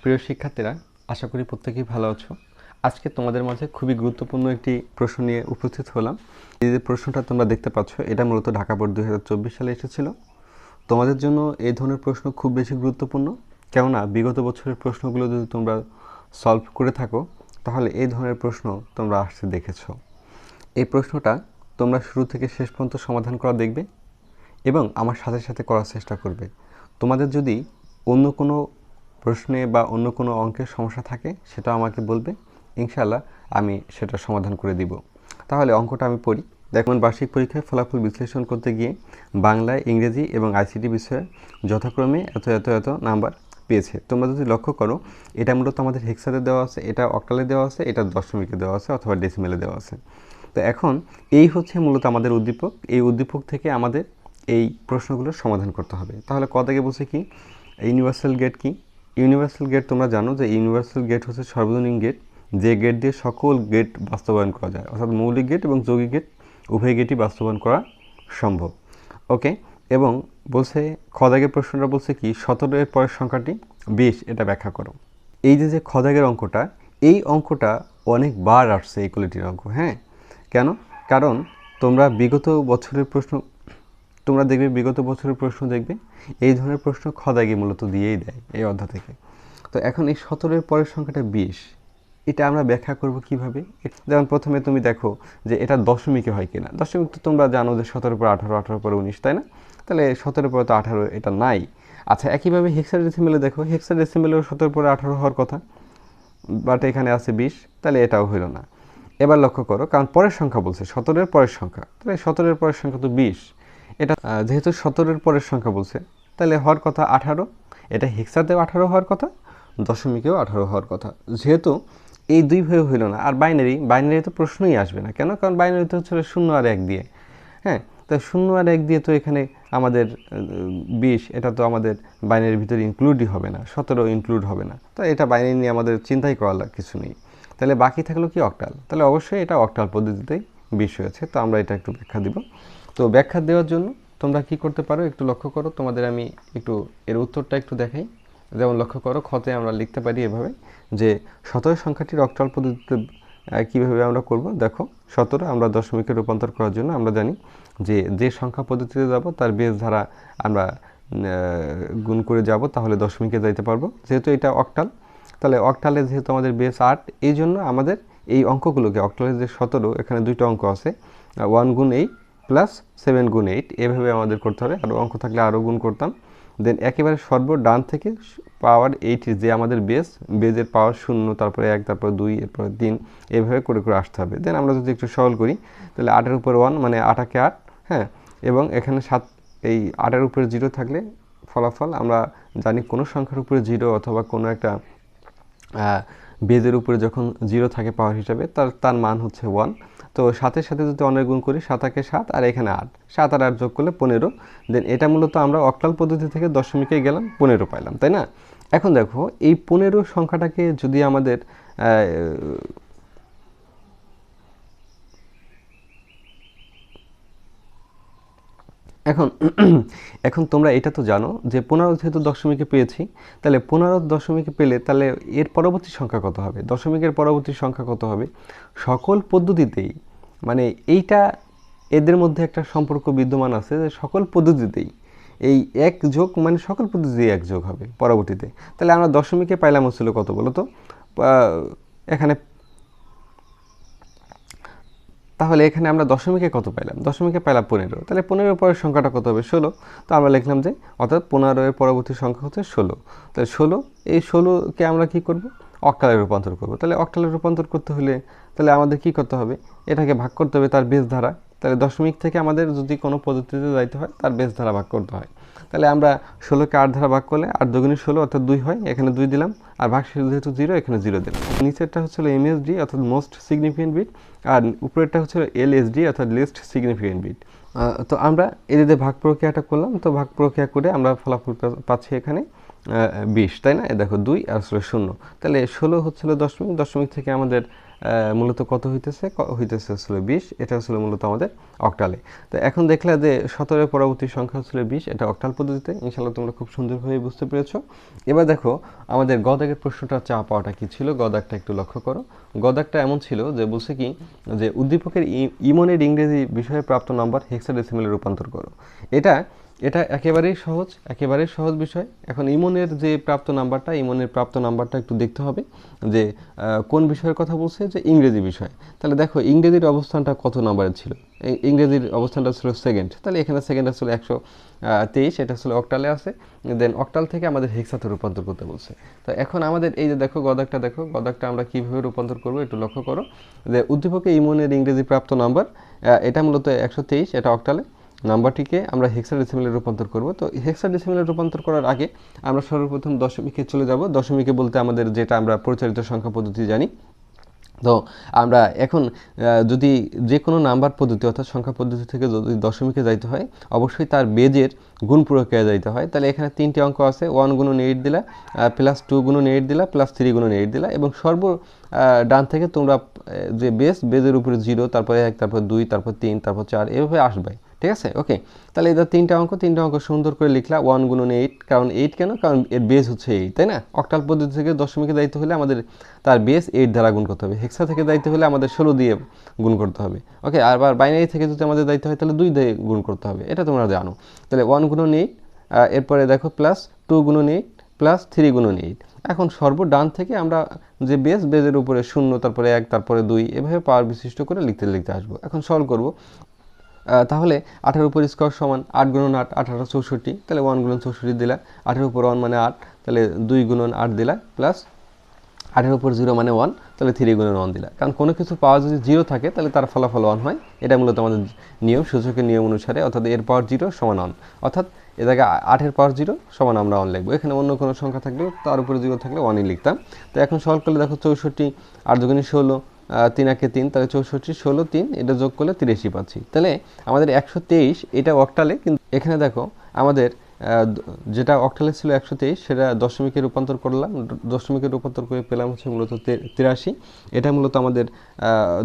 প্রিয় শিক্ষার্থীরা, আশা করি প্রত্যেকেই ভালো আছো। আজকে তোমাদের মাঝে খুবই গুরুত্বপূর্ণ একটি প্রশ্ন নিয়ে উপস্থিত হলাম। এই যে প্রশ্নটা তোমরা দেখতে পাচ্ছ, এটা মূলত ঢাকা বোর্ড দু হাজার চব্বিশ সালে এসেছিল। তোমাদের জন্য এই ধরনের প্রশ্ন খুব বেশি গুরুত্বপূর্ণ, কেননা বিগত বছরের প্রশ্নগুলো যদি তোমরা সলভ করে থাকো, তাহলে এই ধরনের প্রশ্ন তোমরা আসতে দেখেছ। এই প্রশ্নটা তোমরা শুরু থেকে শেষ পর্যন্ত সমাধান করা দেখবে এবং আমার সাথে সাথে করার চেষ্টা করবে। তোমাদের যদি অন্য কোনো প্রশ্নে বা অন্য কোনো অঙ্কের সমস্যা থাকে সেটা আমাকে বলবে। ইনশাল্লাহ আমি সেটা সমাধান করে দিব। তাহলে অঙ্কটা আমি পড়ি। দেখুন, বার্ষিক পরীক্ষায় ফলাফল বিশ্লেষণ করতে গিয়ে বাংলায় ইংরেজি এবং আইসিটি বিষয়ে যথাক্রমে এত এত এত নাম্বার পেয়েছে। তোমরা যদি লক্ষ্য করো, এটা মূলত আমাদের হেক্সাতে দেওয়া আছে, এটা অক্টালে দেওয়া আছে, এটা দশমিকে দেওয়া আছে অথবা ডেসিমেলে দেওয়া আছে। তো এখন এই হচ্ছে মূলত আমাদের উদ্দীপক। এই উদ্দীপক থেকে আমাদের এই প্রশ্নগুলোর সমাধান করতে হবে। তাহলে ক থেকে বলছে কি? ইউনিভার্সাল গেট কি? ইউনিভার্সাল গেট তোমরা জানো যে ইউনিভার্সাল গেট হচ্ছে সর্বজনীন গেট যে গেট দিয়ে সকল গেট বাস্তবায়ন করা যায়। অর্থাৎ মৌলিক গেট এবং যৌগিক গেট উভয় গেটই বাস্তবায়ন করা সম্ভব। ওকে এবং বলছে খদাগের প্রশ্নটা বলছে কি, সতেরো এর পরের সংখ্যাটি, বিশ, এটা ব্যাখ্যা করো। এই যে যে খদাগের অঙ্কটা, এই অঙ্কটা অনেকবার আসছে এই কোয়ালিটির অঙ্ক হ্যাঁ? কেন? কারণ তোমরা বিগত বছরের প্রশ্ন, তোমরা দেখবে বিগত বছরের প্রশ্ন দেখবে এই ধরনের প্রশ্ন খদাগে মূলত দিয়েই দেয় এই অধ্যায় থেকে। তো এখন এই সতেরোর পরের সংখ্যাটা বিশ। এটা আমরা ব্যাখ্যা করব কীভাবে? যেমন প্রথমে তুমি দেখো যে এটা দশমিকে হয় কিনা। দশমিক তো তোমরা জানো যে সতেরো পর আঠারো আঠারো পরে উনিশ, তাই না? তাহলে সতেরো পরে তো আঠারো, এটা নাই। আচ্ছা একইভাবে হেক্সা ডেসিমেলে দেখো হেক্সা ডেসিমেলেও সতেরো পরে আঠারো হওয়ার কথা বাট এখানে আছে বিশ, তাহলে এটাও হইল না। এবার লক্ষ্য করো, কারণ পরের সংখ্যা বলছে, সতেরোর পরের সংখ্যা। তাহলে সতেরোর পরের সংখ্যা তো বিশ। এটা যেহেতু সতেরোর পরের সংখ্যা বলছে, তাহলে হওয়ার কথা আঠারো, এটা হেক্সাতেও আঠারো হওয়ার কথা, দশমিকেও আঠারো হওয়ার কথা। যেহেতু এই দুই ভাবে হইল না, আর বাইনারি বাইনারি তো প্রশ্নই আসবে না। কেন? কারণ বাইনারিতে হচ্ছে শূন্য আর এক দিয়ে। হ্যাঁ তো শূন্য আর এক দিয়ে তো এখানে আমাদের বিশ, এটা তো আমাদের বাইনারির ভিতরে ইনক্লুডই হবে না, সতেরো ইনক্লুড হবে না। তো এটা বাইনারি নিয়ে আমাদের চিন্তাই করার লাগ- কিছু নেই। তাহলে বাকি থাকল কি অক্টাল? তাহলে অবশ্যই এটা অক্টাল পদ্ধতিতেই বিশ হয়েছে, তো আমরা এটা একটু ব্যাখ্যা দিব। তো ব্যাখ্যা দেওয়ার জন্য তোমরা কি করতে পারো? একটু লক্ষ্য করো। তোমাদের আমি একটু এর উত্তরটা একটু দেখাই। যেমন লক্ষ্য করো, ক্ষতে আমরা লিখতে পারি এভাবে যে, সতেরো সংখ্যাটির অক্টাল পদ্ধতিতে কীভাবে আমরা করব? দেখো, সতেরো আমরা দশমিকে রূপান্তর করার জন্য আমরা জানি যে যে সংখ্যা পদ্ধতিতে যাব, তার বেস ধারা আমরা গুণ করে যাব, তাহলে দশমিকে যাইতে পারব। যেহেতু এটা অক্টাল, তাহলে অক্টালে যেহেতু আমাদের বেস আট এই জন্য আমাদের এই অঙ্কগুলোকে, অক্টালের যে সতেরো, এখানে দুইটা অঙ্ক আছে ওয়ান গুণ এইট প্লাস সেভেন গুণ এইট, এভাবে আমাদের করতে হবে। আরও অঙ্ক থাকলে আরও গুণ করতাম। দেন একেবারে সর্ব ডান থেকে পাওয়ার এইট যে আমাদের বেস বেজের পাওয়ার শূন্য, তারপরে এক, তারপরে দুই, এরপরে তিন, এভাবে করে করে আসতে হবে। দেন আমরা যদি একটু সরল করি, তাহলে আটের উপর ওয়ান মানে আটাকে আট হ্যাঁ? এবং এখানে সাত, এই আটের উপরে জিরো থাকলে ফলাফল, আমরা জানি কোনো সংখ্যার উপরে জিরো অথবা কোনো একটা বেজের উপরে যখন জিরো থাকে পাওয়ার হিসাবে, তার তার মান হচ্ছে ওয়ান তো সাতের সাথে যদি অনেক গুণ করি সাতাকে সাত, আর এখানে আট। সাত আর আট যোগ করলে পনেরো। দেন এটা মূলত আমরা অক্টাল পদ্ধতি থেকে দশমিকে গেলাম, পনেরো পাইলাম, তাই না? এখন দেখো, এই পনেরো সংখ্যাটাকে যদি আমাদের এখন এখন তোমরা এটা তো জানো যে পনেরো যেহেতু দশমিকে পেয়েছি, তাহলে পনেরো দশমিকে পেলে তাহলে এর পরবর্তী সংখ্যা কত হবে? দশমিকের পরবর্তী সংখ্যা কত হবে? সকল পদ্ধতিতেই মানে এইটা এদের মধ্যে একটা সম্পর্ক বিদ্যমান আছে যে সকল পদ্ধতিতেই এই এক যোগ মানে সকল পদ্ধতিতেই এক যোগ হবে পরবর্তীতে। তাহলে আমরা দশমিকে পাইলাম হচ্ছিল কত বলো তো এখানে তাহলে এখানে আমরা দশমিকে কত পাইলাম? দশমিকে পাইলাম পনেরো। তাহলে পনেরোর পরের সংখ্যাটা কত হবে? ষোলো। তো আমরা লিখলাম যে অর্থাৎ পনেরো এর পরবর্তী সংখ্যা হচ্ছে ষোলো। তাহলে ষোলো, এই ষোলোকে আমরা কি করব? অক্টালে রূপান্তর করব। তাহলে অক্টালে রূপান্তর করতে হলে তাহলে আমাদের কি করতে হবে? এটাকে ভাগ করতে হবে তার বেস ধারা। তাহলে দশমিক থেকে আমাদের যদি কোনো পদ্ধতিতে যাইতে হয়, তার বেস ধারা ভাগ করতে হয়। তাহলে আমরা ষোলোকে আট ধারা ভাগ করলে আট দুগুণী ষোলো অর্থাৎ দুই হয়, এখানে দুই দিলাম। আর ভাগ যেহেতু জিরো এখানে জিরো দিলাম। নিচেরটা হচ্ছিল এমএসডি অর্থাৎ মোস্ট সিগনিফিকেন্ট বিট আর উপরেরটা হচ্ছিল এলএসডি অর্থাৎ লিস্ট সিগনিফিকেন্ট বিট তো আমরা এদের ভাগ প্রক্রিয়াটা করলাম, তো ভাগ প্রক্রিয়া করে আমরা ফলাফল পাচ্ছি এখানে বিশ, তাই না? দেখো দুই আর ছিল শূন্য। তাহলে ষোলো হচ্ছিল দশমিক দশমিক থেকে আমাদের মূলত কত হইতেছে? হইতেছে হচ্ছিল বিশ, এটা হচ্ছিল মূলত আমাদের অক্টালে তো এখন দেখলে যে সতেরোর পরবর্তী সংখ্যা হচ্ছিল বিশ, এটা অক্টাল পদ্ধতিতে। ইনশাল্লাহ তোমরা খুব সুন্দরভাবে বুঝতে পেরেছ। এবার দেখো, আমাদের গদাগের প্রশ্নটা চা পাওয়াটা কী ছিল? গদাকটা একটু লক্ষ্য করো। গদাকটা এমন ছিল যে বলছে কি, যে উদ্দীপকের ইমনের ইংরেজি বিষয়ে প্রাপ্ত নাম্বার হেক্সাডেসিমেলে রূপান্তর করো। এটা এটা একেবারেই সহজ একেবারেই সহজ বিষয়। এখন ইমনের যে প্রাপ্ত নাম্বারটা, ইমনের প্রাপ্ত নাম্বারটা একটু দেখতে হবে যে কোন বিষয়ের কথা বলছে যে ইংরেজি বিষয়। তাহলে দেখো, ইংরেজির অবস্থানটা কত নাম্বারের ছিল? ইংরেজির অবস্থানটা ছিল সেকেন্ড তাহলে এখানে সেকেন্ড আসলে একশো তেইশ, এটা আসলে অক্টালে আছে। দেন অক্টাল থেকে আমাদের হেক্সাতে রূপান্তর করতে বলছে। তো এখন আমাদের এই যে দেখো, গদাকটা দেখো, গদাকটা আমরা কীভাবে রূপান্তর করব একটু লক্ষ্য করো। যে উদ্দীপকে ইমনের ইংরেজি প্রাপ্ত নাম্বার এটা মূলত একশো তেইশ, এটা অক্টালে নাম্বারটিকে আমরা হেক্সাডেসিমেলে রূপান্তর করব। তো হেক্সাডেসিমেলে রূপান্তর করার আগে আমরা সর্বপ্রথম দশমিকে চলে যাব। দশমিকে বলতে আমাদের যেটা আমরা প্রচারিত সংখ্যা পদ্ধতি জানি। তো আমরা এখন যদি যে কোনো নাম্বার পদ্ধতি অর্থাৎ সংখ্যা পদ্ধতি থেকে যদি দশমিকে যাইতে হয়, অবশ্যই তার বেজের গুণ প্রক্রিয়া যাইতে হয়। তাহলে এখানে তিনটি অঙ্ক আছে ওয়ান গুণন এইট দিলা প্লাস টু গুণন এইট দিলা প্লাস থ্রি গুণন এইট দিলা এবং সর্ব ডান থেকে তোমরা যে বেস বেজের উপরে জিরো তারপরে এক, তারপর দুই, তারপর তিন, তারপর চার, এভাবে আসবে ঠিক আছে? ওকে তাহলে এদের তিনটা অঙ্ক তিনটা অঙ্ক সুন্দর করে লিখলা ওয়ান গুণন এইট কারণ এইট কেন? কারণ এর বেস হচ্ছে এইট তাই না? অক্টাল পদ্ধতি থেকে দশমিকে দায়িত্ব হলে আমাদের তার বেস এইট দ্বারা গুণ করতে হবে। হেক্সা থেকে দায়িত্ব হলে আমাদের ষোলো দিয়ে গুণ করতে হবে। ওকে আবার বাইনারি থেকে যদি আমাদের দায়িত্ব হয়, তাহলে দুই দিয়ে গুণ করতে হবে। এটা তোমরা জানো। তাহলে ওয়ান গুণন এইট এরপরে দেখো প্লাস টু গুণন এইট প্লাস থ্রি গুণন এইট এখন সর্ব ডান থেকে আমরা যে বেস বেজের উপরে শূন্য, তারপরে এক, তারপরে দুই, এভাবে পাওয়ার বিশিষ্ট করে লিখতে লিখতে আসব। এখন সলভ করব। তাহলে আঠারো উপর স্কোয়ার সমান আট গুণন আট, আঠারো চৌষট্টি, তাহলে ওয়ান গুণন চৌষট্টি দিলা। আঠারো উপর ওয়ান মানে আট, তাহলে দুই গুণন আট দিলা প্লাস আটের উপর জিরো মানে ওয়ান তাহলে থ্রি গুণন ওয়ান দিলা। কারণ কোনো কিছু পাওয়া যদি জিরো থাকে, তাহলে তার ফলাফল ওয়ান হয়। এটা মূলত আমাদের নিয়ম, সূচকের নিয়ম অনুসারে, অর্থাৎ এর পাওয়ার জিরো সমান ওয়ান অর্থাৎ এ জায়গায় আটের পাওয়ার জিরো সমান আমরা ওয়ান লিখব। এখানে অন্য কোনো সংখ্যা থাকলেও তার উপরে জিরো থাকলে ওয়ানই লিখতাম। তো এখন সলভ করলে দেখো চৌষট্টি, আট দুগুণে ষোলো তিন একে তিন, তাহলে চৌষট্টি, ষোলো, তিন, এটা যোগ করলে তিরাশি পাচ্ছি। তাহলে আমাদের একশো তেইশ, এটা অক্টালে, কিন্তু এখানে দেখো, আমাদের যেটা অক্টালে ছিল একশো তেইশ, সেটা দশমিকে রূপান্তর করলাম দশমিকে রূপান্তর করে পেলাম হচ্ছে মূলত তিরাশি। এটা মূলত আমাদের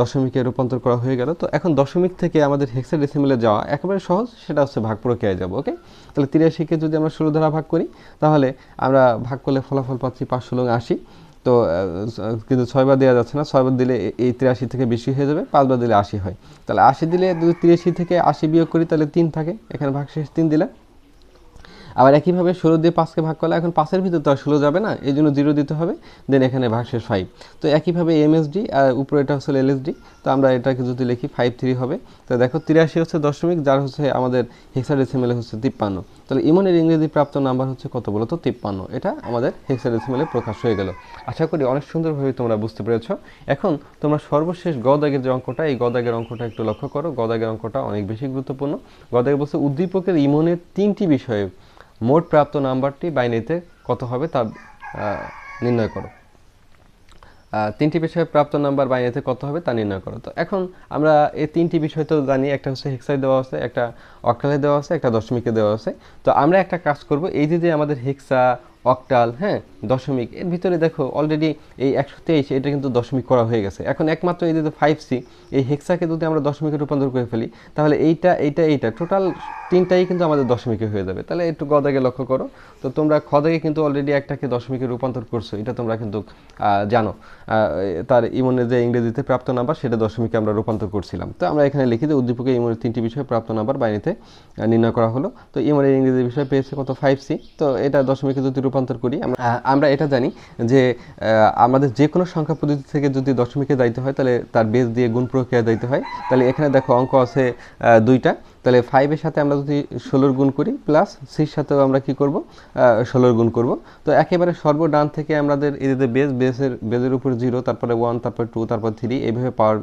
দশমিকে রূপান্তর করা হয়ে গেল। তো এখন দশমিক থেকে আমাদের হেক্সাডেসিমেলে যাওয়া একেবারে সহজ, সেটা হচ্ছে ভাগ প্রক্রিয়ায় যাব ওকে তাহলে তিরাশিকে যদি আমরা ষোলো দ্বারা ভাগ করি, তাহলে আমরা ভাগ করলে ফলাফল পাচ্ছি পাঁচশো লং আশি। তো কিন্তু ছয়বার দেওয়া যাচ্ছে না। ছয়বার দিলে এই তিরাশি থেকে বেশি হয়ে যাবে, পাঁচবার দিলে আশি হয়। তাহলে আশি দিলে তিরাশি থেকে আশি বিয়োগ করি, তাহলে তিন থাকে। এখানে ভাগশেষ তিন দিলে আবার একইভাবে ষোলো দিয়ে পাঁচকে ভাগ করলে এখন পাঁচের ভিতর তো আর ষোলো যাবে না, এই জন্য জিরো দিতে হবে দেন এখানে ভাগশেষ ফাইভ তো একইভাবে এমএসডি আর উপরে এটা হচ্ছে এলএসডি তো আমরা এটাকে যদি লিখি ফাইভ থ্রি হবে, তো দেখো তিরাশি হচ্ছে দশমিক, যার হচ্ছে আমাদের হেক্সাডেসিমেলে হচ্ছে তিপ্পান্ন। তাহলে ইমনের ইংরেজি প্রাপ্ত নাম্বার হচ্ছে কত বলো তো? তিপ্পান্ন। এটা আমাদের হেক্সাডেসিমেলে প্রকাশ হয়ে গেল। আশা করি অনেক সুন্দরভাবে তোমরা বুঝতে পেরেছ। এখন তোমরা সর্বশেষ গদাগের যে অঙ্কটা, এই গদাগের অঙ্কটা একটু লক্ষ্য করো। গদাগের অঙ্কটা অনেক বেশি গুরুত্বপূর্ণ। গদাগে বলছে উদ্দীপকের ইমনের তিনটি বিষয়ে মোট প্রাপ্ত নাম্বারটি বাইনারিতে কত হবে তা নির্ণয় করো। তিনটি বিষয়ে প্রাপ্ত নাম্বার বাইনারিতে কত হবে তা নির্ণয় করো। তো এখন আমরা এই তিনটি বিষয় তো জানি, একটা হচ্ছে হেক্সাই দেওয়া আছে, একটা অক্টালে দেওয়া আছে, একটা দশমিকে দেওয়া আছে। তো আমরা একটা কাজ করব, এই যে আমাদের হেক্সা অক্টাল হ্যাঁ দশমিক। এর ভিতরে দেখো অলরেডি এই একশো তেইশ, এটা কিন্তু দশমিক করা হয়ে গেছে। এখন একমাত্র এই যে ফাইভ সি এই হেক্সাকে যদি আমরা দশমিকে রূপান্তর করে ফেলি, তাহলে এইটা এইটা এইটা টোটাল তিনটাই কিন্তু আমাদের দশমিকে হয়ে যাবে। তাহলে একটু গদাকে লক্ষ্য করো। তো তোমরা খদাকে কিন্তু অলরেডি একটাকে দশমিকে রূপান্তর করছ, এটা তোমরা কিন্তু জানো। তার ইমনের যে ইংরেজিতে প্রাপ্ত নাম্বার, সেটা দশমিকে আমরা রূপান্তর করছিলাম। তো আমরা এখানে লিখি যে উদ্দীপকে ইমনের তিনটি বিষয়ে প্রাপ্ত নাম্বার বাইরেতে নির্ণয় করা হলো। তো ইমনের ইংরেজি বিষয় পেয়েছে কত ফাইভ সি তো এটা দশমিকে যদি রূপান্তর করি, আমরা এটা জানি যে আমাদের যে কোনো সংখ্যা পদ্ধতি থেকে যদি দশমিকে দায়িত্ব হয়, তাহলে তার বেস দিয়ে গুণ প্রক্রিয়া দায়িত্ব হয়। তাহলে এখানে দেখো অঙ্ক আছে দুইটা। তাহলে ফাইভের সাথে আমরা যদি ষোলোর গুণ করি প্লাস সির সাথেও আমরা কি করব? ষোলোর গুণ করব। তো একেবারে সর্ব ডান থেকে আমাদের এদের বেস বেসের বেসের উপর জিরো তারপরে ওয়ান তারপর টু তারপর থ্রি এইভাবে পাওয়ার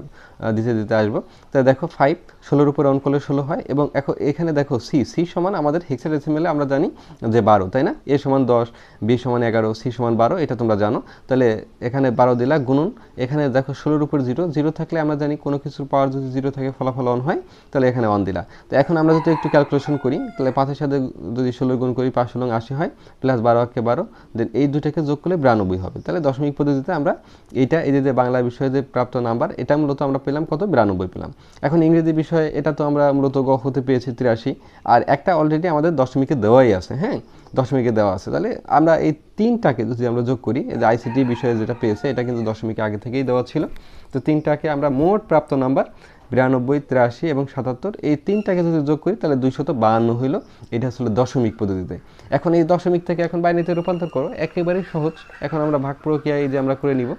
দিতে দিতে আসব। তো দেখো ফাইভ ষোলোর উপর অন করলে ষোলো হয় এবং এখন এখানে দেখো সি সি সমান আমাদের হেক্সাডেসিমেলে আমরা জানি যে বারো, তাই না? এ সমান দশ বি সমান এগারো সি সমান বারো, এটা তোমরা জানো। তাহলে এখানে বারো দিলা গুণন, এখানে দেখো ষোলোর উপর জিরো জিরো থাকলে আমরা জানি কোনো কিছুর পাওয়ার যদি জিরো থাকে ফলাফল অন হয়, তাহলে এখানে অন দিলা। তো এখন আমরা যদি একটু ক্যালকুলেশন করি, তাহলে পাঁচের সাথে যদি ষোলো গুণ করি, পাঁচ ষোলো আশি হয় প্লাস বারো একে বারো দেন এই দুটাকে যোগ করলে বিরানব্বই হবে। তাহলে দশমিক পদ্ধতিতে আমরা এইটা, এই যে বাংলা বিষয়ে যে প্রাপ্ত নাম্বার এটা মূলত আমরা পেলাম কত? বিরানব্বই পেলাম। এখন ইংরেজি বিষয়ে এটা তো আমরা মূলত গ হতে পেয়েছি তিরাশি। আর একটা অলরেডি আমাদের দশমিকে দেওয়াই আছে হ্যাঁ? দশমিকে দেওয়া আছে। তাহলে আমরা এই তিনটাকে যদি আমরা যোগ করি যে আইসিটি বিষয়ে যেটা পেয়েছে, এটা কিন্তু দশমিকে আগে থেকেই দেওয়া ছিল। তো তিনটাকে আমরা মোট প্রাপ্ত নাম্বার বিরানব্বই, তিরাশি এবং সাতাত্তর, এই তিনটাকে যদি যোগ করি, তাহলে দুইশত বাহান্ন হইল। এটা আসলে দশমিক পদ্ধতিতে। এখন এই দশমিক থেকে এখন বাইনারিতে রূপান্তর করো, একেবারেই সহজ। এখন আমরা ভাগ প্রক্রিয়া এই যে আমরা করে নিব,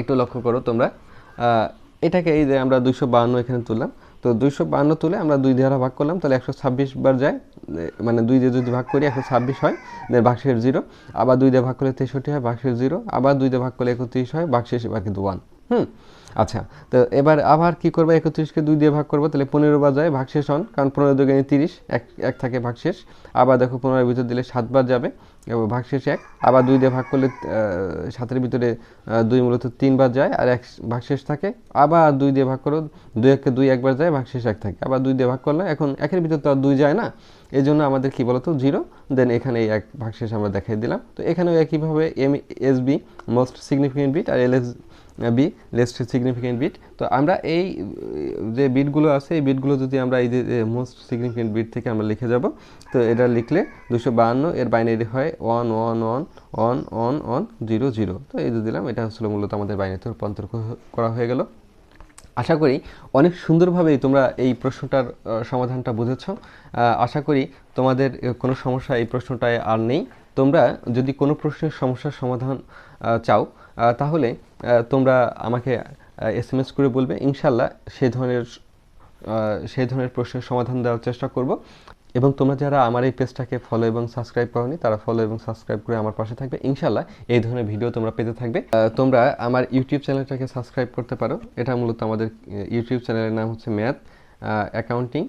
একটু লক্ষ্য করো তোমরা। এটাকে এই যে আমরা দুইশো বাহান্ন এখানে তুললাম, তো দুইশো বাহান্ন তুলে আমরা দুই দ্বারা ভাগ করলাম, তাহলে একশো ছাব্বিশ বার যায় মানে দুই দিয়ে যদি ভাগ করি একশো ছাব্বিশ হয় দেন ভাগশেষ জিরো, আবার দুই দিয়ে ভাগ করলে তেষট্টি হয়, ভাগশেষ জিরো, আবার দুই দিয়ে ভাগ করলে একত্রিশ হয়, ভাগশেষ এবার কিন্তু ওয়ান হুম? আচ্ছা তো এবার আবার কি করব একত্রিশকে দুই দিয়ে ভাগ করব, তাহলে পনেরো বার যায়, ভাগশেষ হন, কারণ পনেরো দুগুণে তিরিশ, এক এক থাকে ভাগশেষ, আবার দেখো পনেরোর ভিতর দিলে সাতবার যাবে এবং ভাগশেষ এক, আবার দুই দিয়ে ভাগ করলে সাতের ভিতরে দুই মূলত তিনবার যায় আর এক ভাগ শেষ থাকে। আবার দুই দিয়ে ভাগ করো, দুই এককে দুই একবার যায়, ভাগ শেষ এক থাকে। আবার দুই দিয়ে ভাগ করলে এখন একের ভিতরে তো আর দুই যায় না। এই জন্য আমাদের কী বলতো? জিরো। দেন এখানে এই এক ভাগশেষ আমরা দেখাই দিলাম। তো এখানেও একইভাবে M S B most significant bit আর L S B least significant bit তো আমরা এই, যে বিটগুলো আছে, এই বিটগুলো যদি আমরা এই যে মোস্ট সিগনিফিকেন্ট বিট থেকে আমরা লিখে যাব, তো এটা লিখলে দুশো বাহান্ন, এর বাইনারি হয় one one one one one one zero zero তো এই যে দিলাম, এটা আসলে মূলত আমাদের বাইনারিতে রূপান্তর করা হয়ে গেল। আশা করি অনেক সুন্দরভাবেই তোমরা এই প্রশ্নটার সমাধানটা বুঝেছ। আশা করি তোমাদের কোনো সমস্যা এই প্রশ্নটায় আর নেই। তোমরা যদি কোনো প্রশ্নের সমস্যার সমাধান চাও তাহলে তোমরা আমাকে এস এম এস করে বলবে ইনশাল্লাহ সেই ধরনের সেই ধরনের প্রশ্নের সমাধান দেওয়ার চেষ্টা করব। এবং তোমরা যারা আমার এই পেজটাকে ফলো এবং সাবস্ক্রাইব করনি, তারা ফলো এবং সাবস্ক্রাইব করে আমার পাশে থাকবে। ইনশাল্লাহ এই ধরনের ভিডিও তোমরা পেতে থাকবে। তোমরা আমার ইউটিউব চ্যানেলটাকে সাবস্ক্রাইব করতে পারো। এটা মূলত আমাদের ইউটিউব চ্যানেলের নাম হচ্ছে ম্যাথ অ্যাকাউন্টিং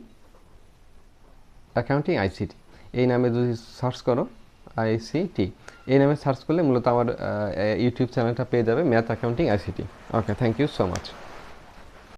অ্যাকাউন্টিং আইসিটি এই নামে যদি সার্চ করো আইসিটি এই নামে সার্চ করলে মূলত আমার ইউটিউব চ্যানেলটা পেয়ে যাবে math accounting ICT okay thank you so much